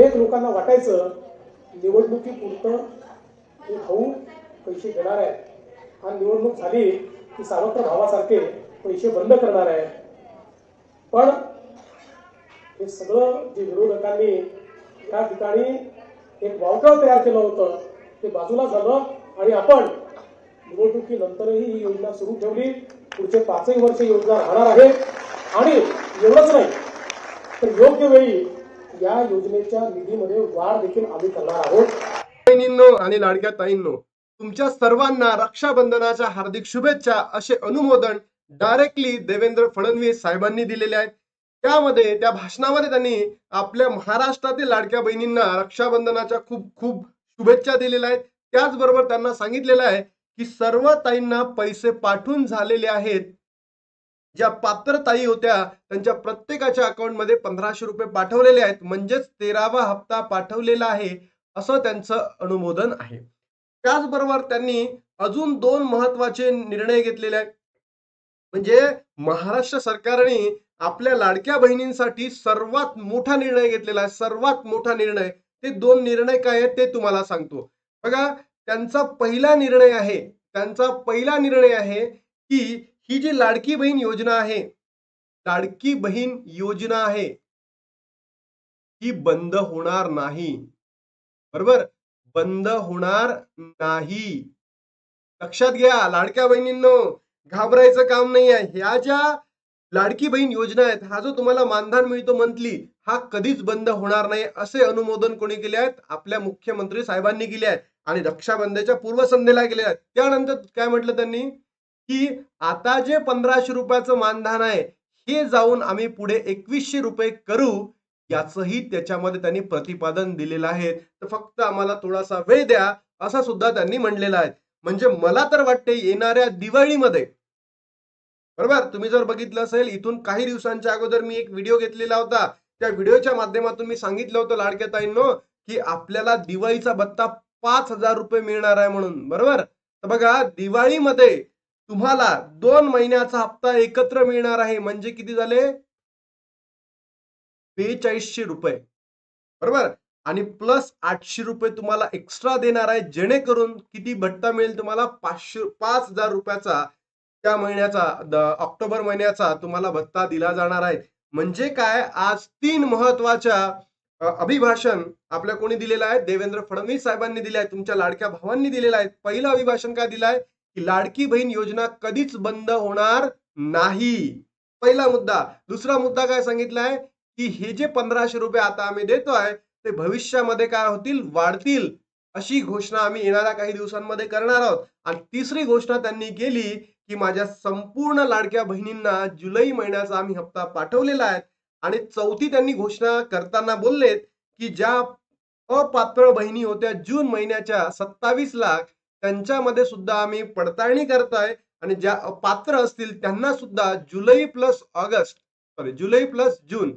अनेक लोकांना वाटायचं निवडणुकीपुरतं हे भाऊ पैसे घेणार आहे आणि निवडणूक झाली की सावत्र भावासारखे पैसे बंद करणार आहे पण हे सगळं जे विरोधकांनी या ठिकाणी एक वावटळ तयार केलं होतं ते बाजूला झालं आणि आपण निवडणुकीनंतरही ही योजना सुरू ठेवली. पुढचे पाचही वर्ष योजना राहणार आहे. आणि एवढंच नाही तर योग्य वेळी या योजनेच्या निधीमध्ये वाढ देखील आम्ही करणार आहोत. बहिणींनो आणि लाडक्या ताईंनो तुमच्या सर्वांना रक्षाबंधनाच्या हार्दिक शुभेच्छा असे अनुमोदन डायरेक्टली देवेंद्र फडणवीस साहेबांनी दिलेले आहेत. त्यामध्ये त्या भाषणामध्ये त्यांनी आपल्या महाराष्ट्रातील लाडक्या बहिणींना रक्षाबंधनाच्या खूप खूप शुभेच्छा दिलेल्या आहेत. त्याचबरोबर त्यांना सांगितलेलं आहे की सर्व ताईंना पैसे पाठवून झालेले आहेत. ज्या पात्र ताई होत्या त्यांच्या प्रत्येकाच्या अकाउंटमध्ये पंधराशे रुपये पाठवलेले आहेत. म्हणजेच तेरावा हप्ता पाठवलेला आहे असं त्यांचं अनुमोदन आहे. त्याचबरोबर त्यांनी अजून दोन महत्त्वाचे निर्णय घेतलेले आहेत. म्हणजे महाराष्ट्र सरकारने आपल्या लाडक्या बहिणींसाठी सर्वात मोठा निर्णय घेतलेला आहे. सर्वात मोठा निर्णय. ते दोन निर्णय काय आहेत ते तुम्हाला सांगतो. बघा त्यांचा पहिला निर्णय आहे त्यांचा पहिला निर्णय आहे की ही जी लाडकी बहीण योजना आहे लाडकी बहीण योजना आहे ही बंद होणार नाही. बरोबर? बंद होणार नाही. लक्षात घ्या लाडक्या बहिणींनो घाबरायचं काम नाही आहे. ह्या ज्या लाडकी बहीण योजना आहेत हा जो तुम्हाला मानधन मिळतो मंथली हा कधीच बंद होणार नाही असे अनुमोदन कोणी केले आहेत? आपल्या मुख्यमंत्री साहेबांनी केले आहेत आणि रक्षाबंधनच्या पूर्वसंध्येला केले आहेत. त्यानंतर काय म्हटलं त्यांनी? की आता जे पंधराशे रुपयाचं मानधन आहे हे जाऊन आम्ही पुढे एकवीसशे रुपये करू याचंही त्याच्यामध्ये त्यांनी प्रतिपादन दिलेलं आहे. तर फक्त आम्हाला थोडासा वेळ द्या असा सुद्धा त्यांनी म्हणलेला आहे. म्हणजे मला तर वाटते येणाऱ्या दिवाळीमध्ये बरोबर? तुम्ही जर बघितलं असेल इथून काही दिवसांच्या अगोदर मी एक व्हिडिओ घेतलेला होता. त्या व्हिडिओच्या माध्यमातून मी सांगितलं होतं लाडक्या ताईंनो की आपल्याला दिवाळीचा भत्ता पाच हजार रुपये मिळणार आहे म्हणून बरोबर? तर बघा दिवाळीमध्ये तुम्हाला दोन महिन्याचा हप्ता एकत्र मिळणार आहे. म्हणजे किती झाले? बेचाळीसशे रुपये. बरोबर? आणि प्लस आठशे रुपये तुम्हाला एक्स्ट्रा देणार आहे. जेणेकरून किती भत्ता मिळेल तुम्हाला? पाचशे पाच हजार रुपयाचा त्या महिन्याचा ऑक्टोबर महिन्याचा तुम्हाला भत्ता दिला जाणार आहे. म्हणजे काय? आज तीन महत्त्वाच्या अभिभाषण आपल्या कोणी दिलेलं आहे? देवेंद्र फडणवीस साहेबांनी दिले आहे तुमच्या लाडक्या भावांनी दिलेलं आहे. पहिलं अभिभाषण काय दिलं आहे? की लाडकी बहीण योजना कधीच बंद होणार नाही. पहिला मुद्दा. दुसरा मुद्दा काय सांगितलाय? की हे जे पंधराशे रुपये आता आम्ही देतोय ते भविष्यामध्ये काय होतील? वाढतील. अशी घोषणा आम्ही येणाऱ्या काही दिवसांमध्ये करणार आहोत. आणि तिसरी घोषणा त्यांनी केली की माझ्या संपूर्ण लाडक्या बहिणींना जुलै महिन्याचा आम्ही हप्ता पाठवलेला आहे. आणि चौथी त्यांनी घोषणा करताना बोललेत की ज्या अपात्र बहिणी होत्या जून महिन्याच्या सत्तावीस लाख त्यांच्यामध्ये सुद्धा आम्ही पडताळणी करताय आणि ज्या पात्र असतील त्यांना सुद्धा जुलै प्लस ऑगस्ट सॉरी जुलै प्लस जून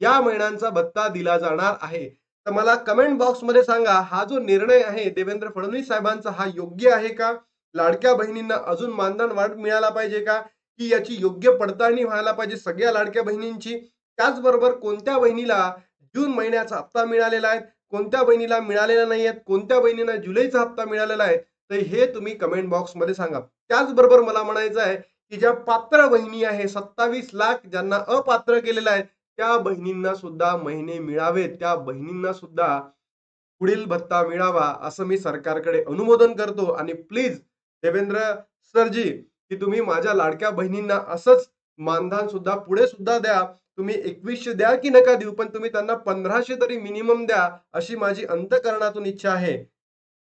या महिन्यांचा भत्ता दिला जाणार आहे. तर मला कमेंट बॉक्समध्ये सांगा हा जो निर्णय आहे देवेंद्र फडणवीस साहेबांचा हा योग्य आहे का? लाडक्या बहिणींना अजून मानधन वाढ मिळाला पाहिजे का? की याची योग्य पडताळणी व्हायला पाहिजे सगळ्या लाडक्या बहिणींची? त्याचबरोबर कोणत्या बहिणीला जून महिन्याचा हप्ता मिळालेला आहे? कोणत्या बहिणीला मिळालेला नाही आहेत कोणत्या बहिणीला जुलैचा हप्ता मिळालेला आहे? तर हे तुम्ही कमेंट बॉक्समध्ये सांगा. त्याचबरोबर मला म्हणायचं आहे की ज्या पात्र बहिणी आहे सत्तावीस लाख ज्यांना अपात्र केलेलं आहे त्या बहिणींना सुद्धा महिने मिळावेत. त्या बहिणींना सुद्धा पुढील भत्ता मिळावा असं मी सरकारकडे अनुमोदन करतो. आणि प्लीज देवेंद्र सरजी की तुम्ही माझ्या लाडक्या बहिणींना असंच मानधन सुद्धा पुढे सुद्धा द्या. तुम्ही एकवीसशे द्या की नका देऊ पण तुम्ही त्यांना पंधराशे तरी मिनिमम द्या अशी माझी अंतकरणातून इच्छा आहे.